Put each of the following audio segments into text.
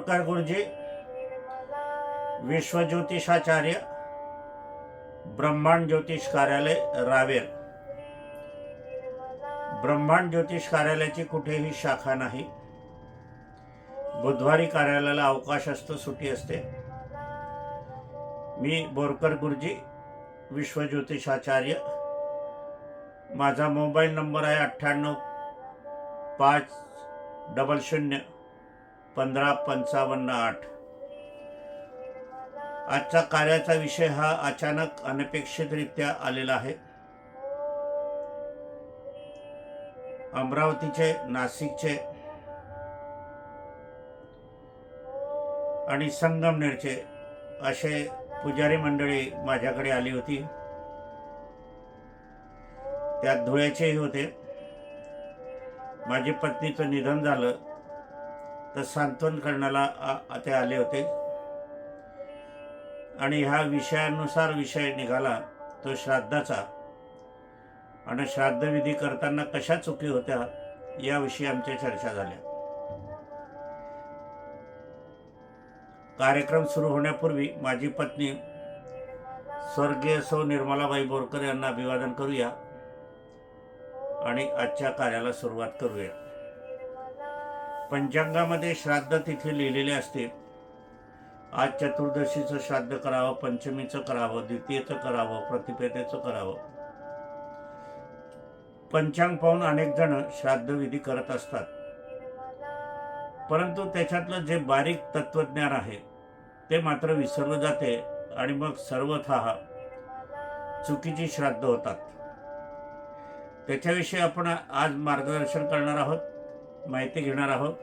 होळकर गुरुजी विश्वज्योतिषाचार्य ब्रह्मांड ज्योतिष कार्यालय रावेर. ब्रह्मांड ज्योतिष कार्यालयाची कुठेही शाखा नाही. बुधवारी कार्यालयाला अवकाश असतो सुट्टी असते. मी बोरकर गुरुजी विश्वज्योतिषाचार्य. माझा मोबाईल नंबर आहे अठ्ठ्याण्णव पाच डबल शून्य. पंधरा पंचावन्न आठ. आजचा कार्याचा विषय हा अचानक अनपेक्षितरित्या आलेला आहे. अमरावतीचे नाशिकचे आणि संगमनेरचे असे पुजारी मंडळी माझ्याकडे आली होती. त्यात धुळ्याचेही होते. माझी पत्नीचं निधन झालं. तर सांत्वन करण्याला आ- ते आले होते. आणि ह्या विषयानुसार विषय निघाला तो श्राद्धाचा. आणि श्राद्धविधी करताना कशा चुकी होत्या याविषयी आमच्या चर्चा झाल्या. कार्यक्रम सुरू होण्यापूर्वी माझी पत्नी स्वर्गीय सौ निर्मलाबाई बोरकर यांना अभिवादन करूया. आणि आजच्या कार्याला सुरुवात करूया. पंचांगामध्ये श्राद्ध तिथे लिहिलेले असते. आज चतुर्दशीचं श्राद्ध करावं पंचमीचं करावं द्वितीयचं करावं प्रतिपेदेचं करावं. पंचांग पाहून अनेक जण श्राद्धविधी करत असतात. परंतु त्याच्यातलं जे बारीक तत्वज्ञान आहे ते मात्र विसरलं जाते आणि मग सर्वथा चुकीची श्राद्ध होतात. त्याच्याविषयी आपण आज मार्गदर्शन करणार आहोत. माहिती घेणार आहोत.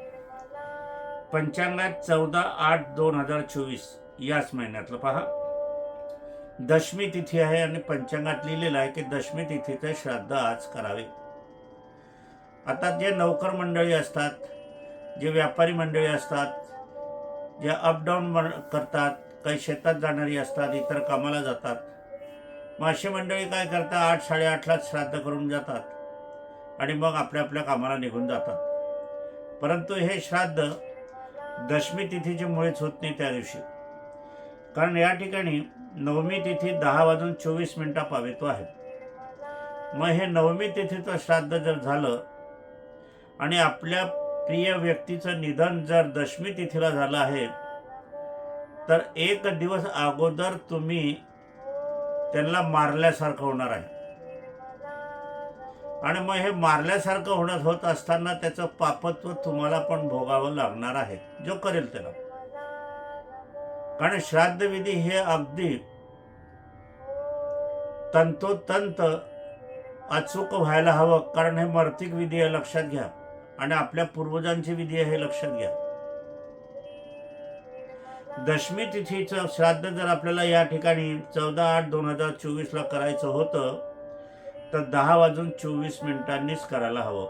पंचांगात चौदा आठ दोन हजार चोवीस याच महिन्यातलं पहा. दशमी तिथी आहे आणि पंचांगात लिहिलेलं आहे की दशमी तिथीचं श्राद्ध आज करावे. आता जे नौकर मंडळी असतात जे व्यापारी मंडळी असतात जे अपडाऊन करतात काही शेतात जाणारी असतात इतर कामाला जातात. मग अशी मंडळी काय करतात? आठ साडेआठलाच श्राद्ध करून जातात. आणि मग आपल्या आपल्या कामाला निघून जातात. परंतु हे श्राद्ध दशमी तिथीचे मुळेच होत नाही त्या दिवशी. कारण या ठिकाणी नवमी तिथी दहा वाजून चोवीस मिनिटा पावितो आहे. मग हे नवमी तिथीचं श्राद्ध जर झालं आणि आपल्या प्रिय व्यक्तीचं निधन जर दशमी तिथीला झालं आहे तर एक दिवस अगोदर तुम्ही त्यांना मारल्यासारखं होणार आहे. आणि मग हे मारल्यासारखं होणार होत असताना त्याचं पापत्व तुम्हाला पण भोगावं लागणार आहे. जो करेल त्याला. कारण श्राद्धविधी हे अगदी तंतोतंत अचूक व्हायला हवं. कारण हे मर्तिक विधी आहे लक्षात घ्या. आणि आपल्या पूर्वजांची विधी आहे हे लक्षात घ्या. दशमी तिथीचं श्राद्ध जर आपल्याला या ठिकाणी चौदा आठ दोन हजार चोवीसला करायचं होतं तर दहा वाजून चोवीस मिनिटांनीच करायला हवं.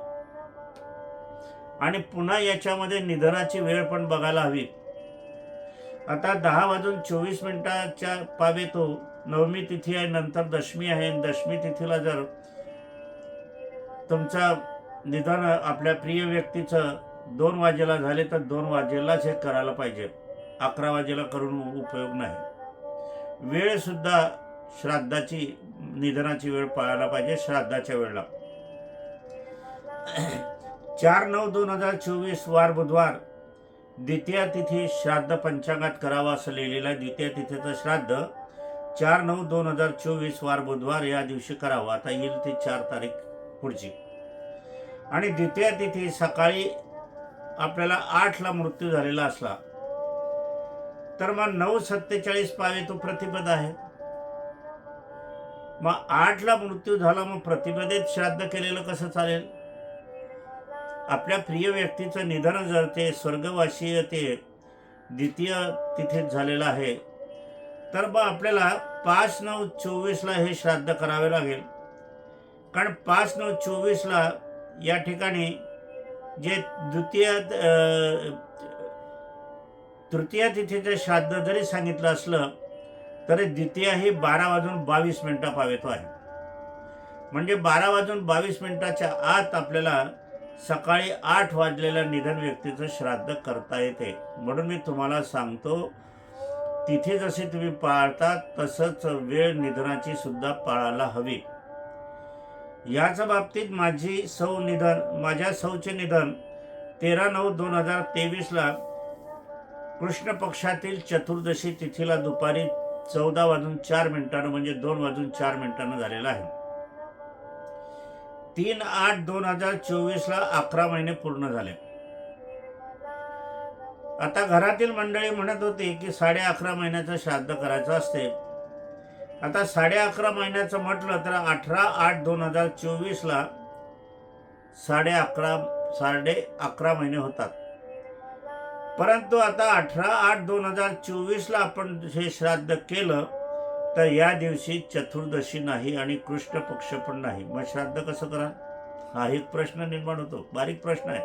आणि पुन्हा याच्यामध्ये निधनाची वेळ पण बघायला हवी. आता दहा वाजून चोवीस मिनिटाच्या पावे तो नवमी तिथी आहे नंतर दशमी आहे. दशमी तिथीला जर तुमचा निधन आपल्या प्रिय व्यक्तीचं दोन वाजेला झाले तर दोन वाजेलाच हे करायला पाहिजे. अकरा वाजेला करून उपयोग नाही. वेळसुद्धा श्राद्धाची निधनाची वेळ पाळायला पाहिजे श्राद्धाच्या वेळेला. चार नऊ दोन हजार चोवीस वार बुधवार द्वितीय तिथी श्राद्ध पंचांगात करावा असं लिहिलेलं आहे. द्वितीय तिथीचं श्राद्ध चार नऊ दोन हजार चोवीस वार बुधवार या दिवशी करावं. आता येईल ती चार तारीख पुढची. आणि द्वितीय तिथी सकाळी आपल्याला आठला मृत्यू झालेला असला तर मग नऊ सत्तेचाळीस पावे तो प्रतिपद आहे. मग आठला मृत्यू झाला मग प्रतिपदेत श्राद्ध केलेलं कसं चालेल? आपल्या प्रिय व्यक्तीचं निधन जर ते स्वर्गवासीय ते द्वितीय तिथेच झालेलं आहे तर मग आपल्याला पाच नऊ चोवीसला हे श्राद्ध करावे लागेल. कारण पाच नऊ चोवीसला या ठिकाणी जे द्वितीय तृतीय तिथीचं श्राद्ध जरी सांगितलं असलं तरी द्वितीय ही बारा वाजून बावीस मिनटा पावेतो आहे. म्हणजे बारा वाजून बावीस मिनटाच्या आत आपल्याला सकाळी आठ वाजलेल्या निधन व्यक्तीचं श्राद्ध करता येते. म्हणून मी तुम्हाला सांगतो तिथे जसे तुम्ही पाळता तसंच वेळ निधनाची सुद्धा पाळायला हवी. याच बाबतीत माझी सौ निधन माझ्या सौचे निधन तेरा नऊ दोन हजार तेवीसला कृष्ण पक्षातील चतुर्दशी तिथीला दुपारी चौदा वाजून चार मिनिटानं म्हणजे दोन वाजून चार मिनिटानं झालेला आहे. तीन आठ दोन हजार चोवीसला अकरा महिने पूर्ण झाले. आता घरातील मंडळी म्हणत होती की साडे अकरा महिन्याचं श्राद्ध करायचं असते. आता साडे अकरा महिन्याचं म्हटलं तर अठरा आठ दोन हजार चोवीसला साडे अकरा साडे अकरा महिने होतात. परंतु आता अठरा आठ दोन हजार चोवीसला आपण हे श्राद्ध केलं तर या दिवशी चतुर्दशी नाही आणि कृष्ण पक्ष पण नाही. मग श्राद्ध कसं करा हा एक प्रश्न निर्माण होतो. बारीक प्रश्न आहे.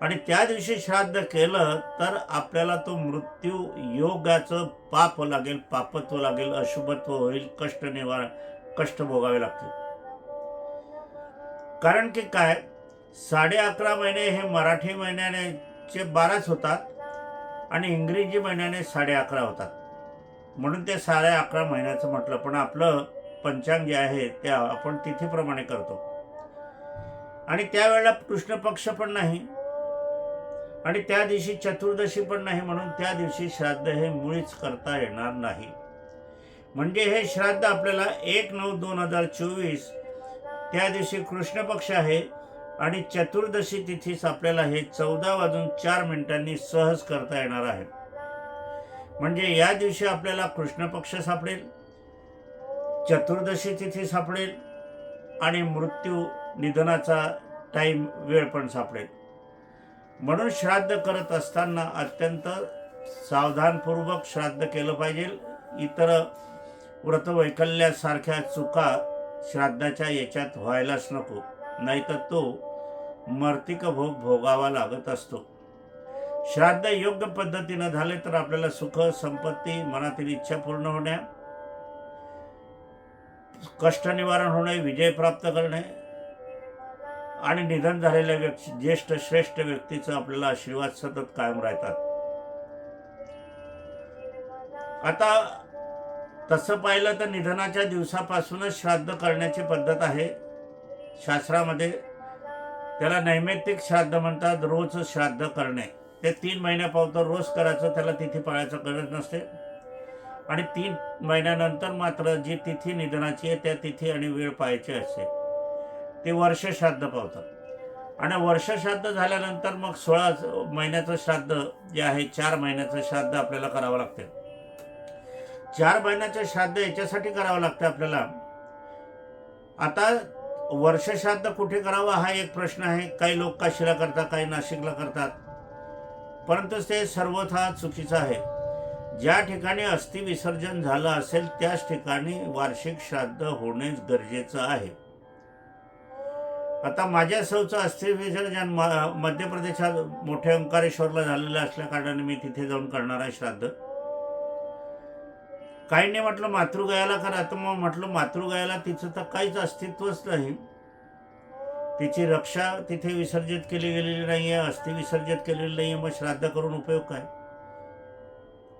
आणि त्या दिवशी श्राद्ध केलं तर आपल्याला तो मृत्यू योगाचं पाप लागेल पापत्व लागेल अशुभत्व होईल कष्ट निवारण कष्ट भोगावे लागतील. कारण की काय? साडे अकरा महिने हे मराठी महिन्याने चे बाराच होतात आणि इंग्रजी महिन्याने साडे अकरा होतात. म्हणून ते साडे अकरा महिन्याचं म्हटलं पण आपलं पंचांग जे आहे ते आपण तिथीप्रमाणे करतो. आणि त्यावेळेला कृष्ण पक्ष पण नाही आणि त्या दिवशी चतुर्दशी पण नाही म्हणून त्या दिवशी श्राद्ध हे मुळीच करता येणार नाही. म्हणजे हे श्राद्ध आपल्याला एक नऊ दोन हजार चोवीस त्या दिवशी कृष्ण पक्ष आहे आणि चतुर्दशी तिथीस आपल्याला हे चौदा वाजून चार मिनिटांनी सहज करता येणार आहे. म्हणजे या दिवशी आपल्याला कृष्ण पक्ष सापडेल चतुर्दशी तिथी सापडेल आणि मृत्यू निधनाचा टाईम वेळ पण सापडेल. म्हणून श्राद्ध करत असताना अत्यंत सावधानपूर्वक श्राद्ध केलं पाहिजे. इतर व्रतवैकल्यासारख्या चुका श्राद्धाच्या याच्यात व्हायलाच नको. नाहीतर तो मर्तिक भोग भोगावा लागत असतो. श्राद्ध योग्य पद्धतीनं झाले तर आपल्याला सुख संपत्ती मनातील इच्छा पूर्ण होण्या कष्ट निवारण होणे विजय प्राप्त करणे आणि निधन झालेल्या व्यक्ती ज्येष्ठ श्रेष्ठ व्यक्तीचा आपल्याला आशीर्वाद सतत कायम राहतात. आता तसं पाहिलं तर निधनाच्या दिवसापासूनच श्राद्ध करण्याची पद्धत आहे. शास्त्रामध्ये त्याला नैमित्तिक श्राद्ध म्हणतात रोज श्राद्ध करणे. ते तीन महिन्यापावतं रोज करायचं त्याला तिथी पाळायचं गरज नसते. आणि तीन महिन्यानंतर मात्र जी तिथी निधनाची आहे त्या तिथी आणि वेळ पाहायची असते. ते वर्ष श्राद्ध पावतात आणि वर्ष श्राद्ध झाल्यानंतर मग सोळा महिन्याचं श्राद्ध जे आहे चार महिन्याचं श्राद्ध आपल्याला करावं लागते. चार महिन्याचं श्राद्ध याच्यासाठी करावं लागतं आपल्याला. आता वर्ष श्राद्ध कुठे करावा हा एक प्रश्न आहे. काही लोक काशीला करतात काही नाशिकला करतात. परंतु ते सर्वथा चुकीचं आहे. ज्या ठिकाणी अस्थि विसर्जन झालं असेल त्याच ठिकाणी वार्षिक श्राद्ध होणेच गरजेचं आहे. आता माझ्या सौचं अस्थि विसर्जन म- मध्य प्रदेशात मोठ्या ओंकारेश्वरला झालेलं असल्या कारणाने मी तिथे जाऊन करणार आहे श्राद्ध. काही नाही म्हटलं मातृगयाला करा तर मग म्हटलं मातृगयाला तिचं तर काहीच अस्तित्वच नाही. तिची रक्षा तिथे विसर्जित केली गेलेली नाही आहे अस्थि विसर्जित केलेली नाही आहे मग श्राद्ध करून उपयोग काय?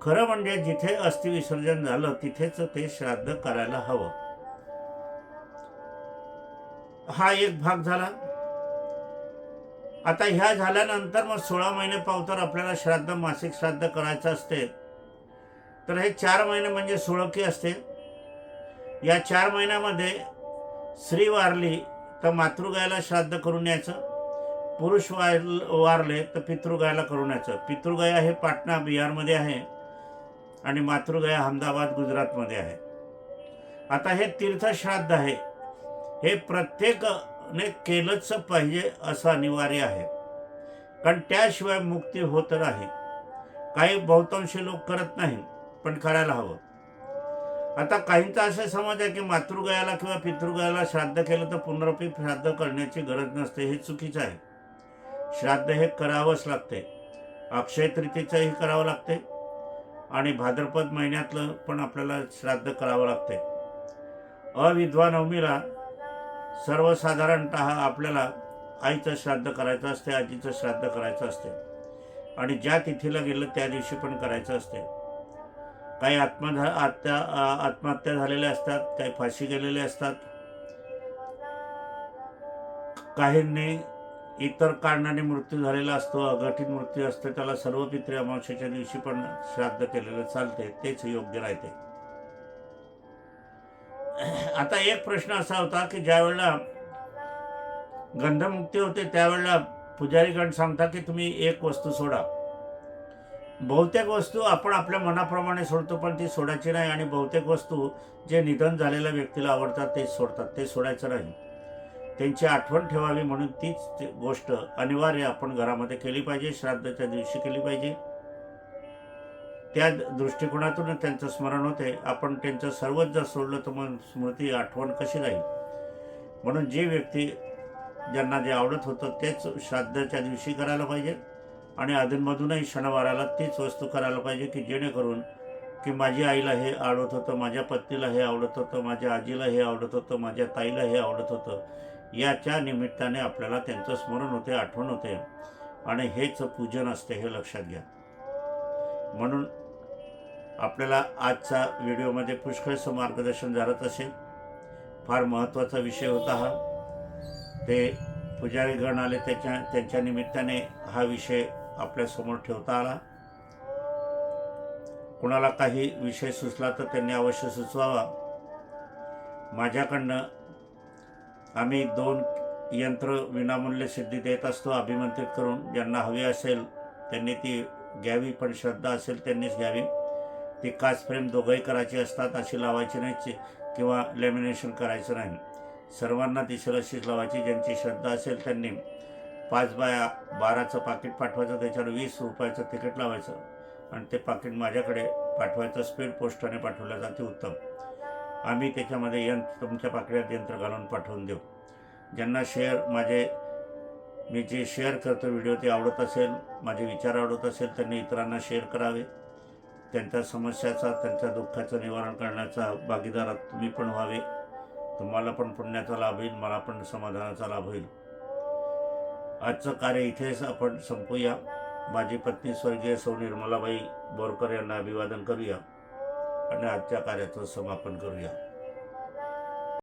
खरं म्हणजे जिथे अस्थि विसर्जन झालं तिथेच ते श्राद्ध करायला हवं. हा एक भाग झाला. आता ह्या झाल्यानंतर मग सोळा महिने पावतर आपल्याला श्राद्ध मासिक श्राद्ध करायचं असते. तर हे चार महिने म्हणजे सुळकी असते. या चार महिन्यामध्ये स्त्री वारली तर मातृगायला श्राद्ध करून यायचं. पुरुष वार वारले तर पितृगायला करून यायचं. पितृगाया हे पाटणा बिहारमध्ये आहे आणि मातृगाया अहमदाबाद गुजरातमध्ये आहे. आता हे तीर्थश्राद्ध आहे. हे प्रत्येकने केलंच पाहिजे असं अनिवार्य आहे. कारण त्याशिवाय मुक्ती होत नाही. काही बहुतांशी लोक करत नाही पण करायला हवं. आता काहींचा असा समज आहे की मातृगयाला किंवा पितृगयाला श्राद्ध केलं तर पुनरपी श्राद्ध करण्याची गरज नसते हे चुकीचं आहे. श्राद्ध हे करावंच लागते. अक्षय तृतीचंही करावं लागते आणि भाद्रपद महिन्यातलं पण आपल्याला श्राद्ध करावं लागते. अविद्वानवमीला सर्वसाधारणत आपल्याला आईचं श्राद्ध करायचं असते आजीचं श्राद्ध करायचं असते. आणि ज्या तिथीला गेलं त्या दिवशी पण करायचं असते. काही आत्मधा आत्या आत्महत्या झालेल्या असतात काही फाशी गेलेले असतात. काहींनी इतर कारणाने मृत्यू झालेला असतो अघटित मृत्यू असतो त्याला सर्व पित्री अमावस्येच्या दिवशी पण श्राद्ध केलेलं चालते तेच योग्य राहते. आता एक प्रश्न असा होता की ज्यावेळेला गंधमुक्ती होते त्यावेळेला पुजारीगण सांगता की तुम्ही एक वस्तू सोडा. बहुतेक वस्तू आपण आपल्या मनाप्रमाणे सोडतो पण ती सोडायची नाही आणि बहुतेक वस्तू जे निधन झालेल्या व्यक्तीला आवडतात तेच सोडतात ते सोडायचं नाही. त्यांची आठवण ठेवावी म्हणून तीच गोष्ट अनिवार्य आपण घरामध्ये केली पाहिजे श्राद्धाच्या दिवशी केली पाहिजे. त्या दृष्टिकोनातून त्यांचं स्मरण होते. आपण त्यांचं सर्वच जर सोडलं तर मग स्मृती आठवण कशी राहील? म्हणून जी व्यक्ती ज्यांना जे आवडत होतं तेच श्राद्धाच्या दिवशी करायला पाहिजे. आणि अधूनमधूनही शनिवाराला तीच वस्तू करायला पाहिजे की जेणेकरून की माझ्या आईला हे आवडत होतं माझ्या पत्नीला हे आवडत होतं माझ्या आजीला हे आवडत होतं माझ्या ताईला हे आवडत होतं. याच्या निमित्ताने आपल्याला त्यांचं स्मरण होते आठवण होते. आणि हेच पूजन असते हे लक्षात घ्या. म्हणून आपल्याला आजचा व्हिडिओमध्ये पुष्कळचं मार्गदर्शन झालं असेल. फार महत्त्वाचा विषय होता हा. ते पुजारीगण आले त्याच्या त्यांच्या निमित्ताने हा विषय आपल्यासमोर ठेवता आला. कुणाला काही विषय सुचला तर त्यांनी अवश्य सुचवावा. माझ्याकडनं आम्ही दोन यंत्र विनामूल्य सिद्धी देत असतो अभिमंत्रित करून ज्यांना हवी असेल त्यांनी ती घ्यावी पण श्रद्धा असेल त्यांनीच घ्यावी. ती काच फ्रेम दोघंही करायची असतात अशी लावायची नाही किंवा लॅमिनेशन करायचं नाही. सर्वांना दिसेल अशीच लावायची ज्यांची श्रद्धा असेल त्यांनी. पाच बाया बाराचं पाकिट पाठवायचं त्याच्यावर वीस रुपयाचं तिकीट लावायचं आणि ते पाकिट माझ्याकडे पाठवायचं. स्पीड पोस्टाने पाठवलं जाते उत्तम. आम्ही त्याच्यामध्ये यंत्र तुमच्या पाकिटात यंत्र घालून पाठवून देऊ. ज्यांना शेअर माझे मी जे शेअर करतो व्हिडिओ ते आवडत असेल माझे विचार आवडत असेल त्यांनी इतरांना शेअर करावे. त्यांच्या समस्याचा त्यांच्या दुःखाचं निवारण करण्याचा भागीदारात तुम्ही पण व्हावे. तुम्हाला पण पुण्याचा लाभ होईल मला पण समाधानाचा लाभ होईल. आजचं कार्य इथेच आपण संपूया. माझी पत्नी स्वर्गीय सौ निर्मलाबाई बोरकर यांना अभिवादन करूया. आणि आजच्या कार्याचं समापन करूया.